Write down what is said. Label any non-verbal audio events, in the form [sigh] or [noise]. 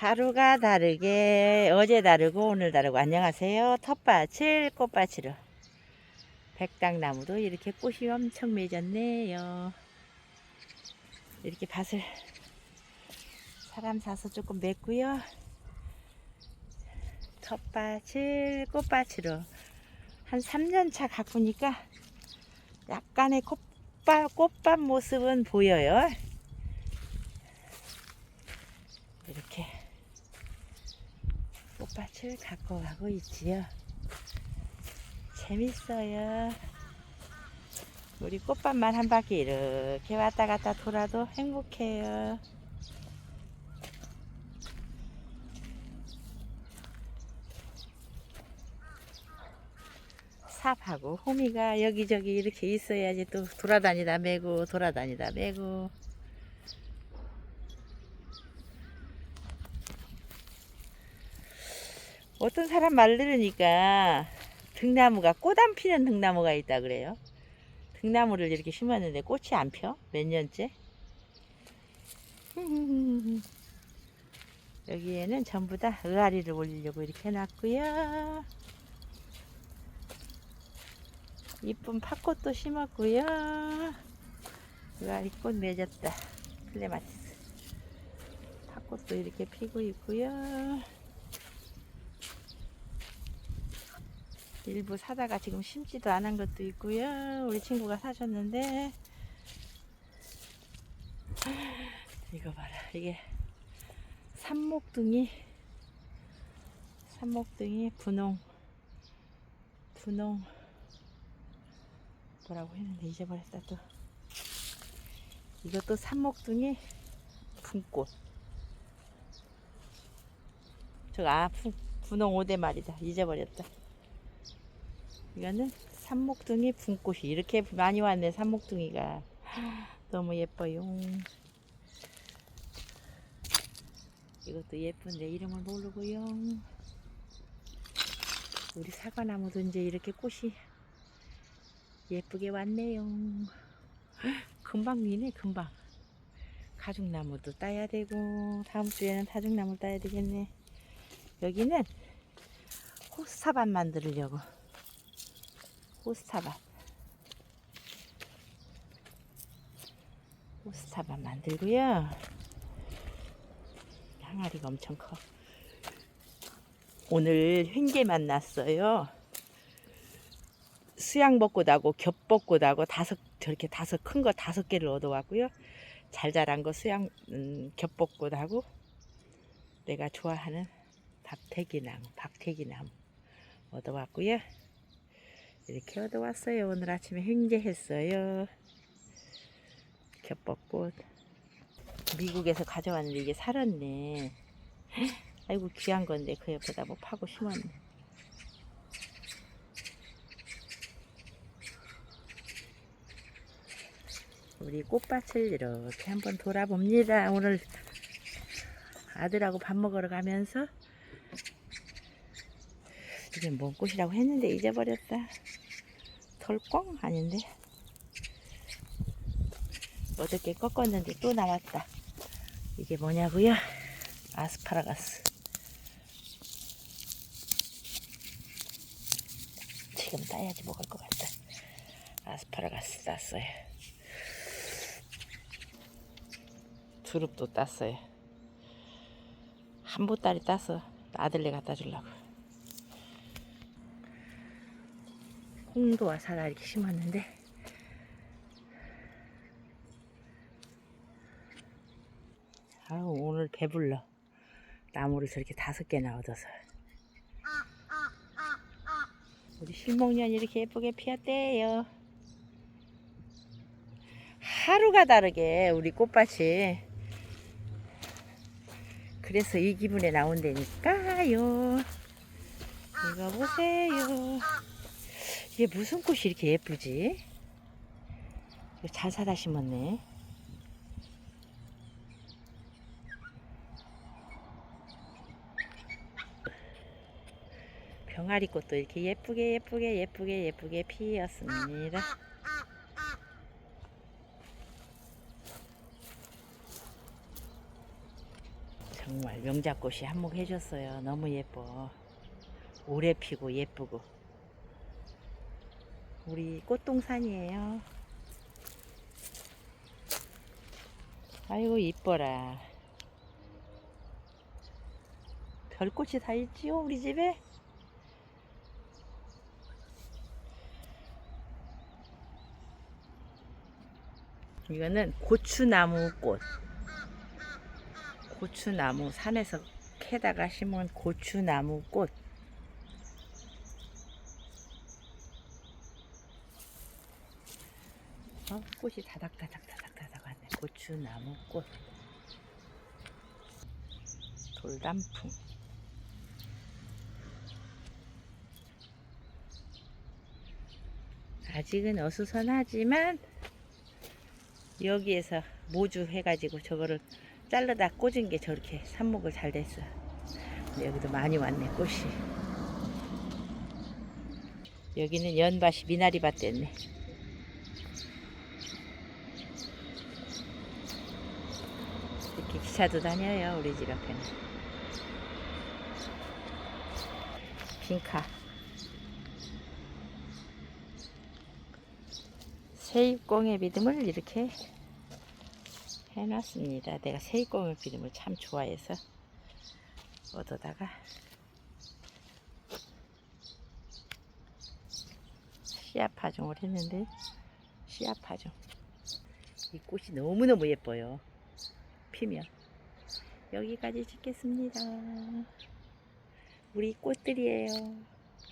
하루가 다르게 어제 다르고 오늘 다르고 안녕하세요. 텃밭을 꽃밭으로 백당나무도 이렇게 꽃이 엄청 맺었네요. 이렇게 밭을 사람 사서 조금 맺고요. 텃밭을 꽃밭으로 한 3년 차 가꾸니까 약간의 꽃밭, 꽃밭 모습은 보여요. 이렇게 꽃밭을 갖고 가고 있지요. 재밌어요. 우리 꽃밭만 한 바퀴 이렇게 왔다 갔다 돌아도 행복해요. 삽하고 호미가 여기저기 이렇게 있어야지 또 돌아다니다 매고 돌아다니다 매고 어떤 사람 말 들으니까 등나무가 꽃 안 피는 등나무가 있다 그래요. 등나무를 이렇게 심었는데 꽃이 안 펴? 몇 년째? [laughs] 여기에는 전부 다 의아리를 올리려고 이렇게 해놨고요. 이쁜 팥꽃도 심었고요. 의아리 꽃 맺었다. 클레마티스. 팥꽃도 이렇게 피고 있고요. 일부 사다가 지금 심지도 않은 것도 있고요. 우리 친구가 사줬는데. 이거 봐라. 이게 삼목둥이 삼목둥이 분홍 분홍 뭐라고 했는데 잊어버렸다 또. 이것도 삼목둥이 분꽃. 저거 아 분, 분홍 오대 말이다. 잊어버렸다 이거는 삼목둥이 분꽃이. 이렇게 많이 왔네 삼목둥이가. 너무 예뻐요. 이것도 예쁜데 이름을 모르고요. 우리 사과나무도 이제 이렇게 꽃이 예쁘게 왔네요. 금방 미네 금방. 가죽나무도 따야 되고 다음 주에는 다죽나무 따야 되겠네. 여기는 호스타밭 만들려고 호스타밭 호스타밭 만들고요. 항아리가 엄청 커. 오늘 횡게 만났어요. 수양벚꽃하고 겹벚꽃하고 다섯 저렇게 다섯 큰 거 다섯 개를 얻어왔고요. 잘 자란 거 수양 음, 겹벚꽃하고 내가 좋아하는 박태기나무 박태기나무 얻어왔고요 이렇게 얻어왔어요. 오늘 아침에 횡재했어요. 겹벚꽃. 미국에서 가져왔는데 이게 살았네. 아이고 귀한 건데 그 옆에다 뭐 파고 심었네. 우리 꽃밭을 이렇게 한번 돌아봅니다. 오늘 아들하고 밥 먹으러 가면서 이게 뭔 꽃이라고 했는데 잊어버렸다. 털꽁 아닌데 어저께 꺾었는데 또 나왔다. 이게 뭐냐고요? 아스파라가스. 지금 따야지 먹을 것 같다. 아스파라가스 땄어요. 두릅도 땄어요. 한 보따리 따서 아들네 갖다 주려고. 홍도와 이렇게 심었는데. 아우 오늘 배불러. 나무를 저렇게 다섯 개나 얻어서. 우리 실목련 이렇게 예쁘게 피었대요. 하루가 다르게 우리 꽃밭이. 그래서 이 기분에 나온다니까요. 이거 보세요 이게 무슨 꽃이 이렇게 예쁘지? 잘 사다 심었네. 병아리 꽃도 이렇게 예쁘게 예쁘게 예쁘게 예쁘게 피었습니다. 정말 명작꽃이 한몫해줬어요. 너무 예뻐. 오래 피고 예쁘고. 우리 꽃동산이에요. 아이고 이뻐라. 별꽃이 다 있지요 우리 집에? 이거는 고추나무 꽃. 고추나무 산에서 캐다가 심은 고추나무 꽃. 어, 꽃이 다닥다닥다닥다닥 왔네. 고추나무 꽃. 돌단풍. 아직은 어수선하지만 여기에서 모주 해가지고 저거를 잘라다 꽂은 게 저렇게 삽목을 잘 됐어. 근데 여기도 많이 왔네 꽃이. 여기는 연밭이 미나리밭 됐네. 기차도 다녀요 우리 집 앞에는. 빈카. 세입공의 믿음을 이렇게 해놨습니다. 내가 세입공의 믿음을 참 좋아해서 얻어다가 씨앗 파종을 했는데 씨앗 파종 이 꽃이 너무너무 예뻐요. 피면 여기까지 찍겠습니다. 우리 꽃들이에요.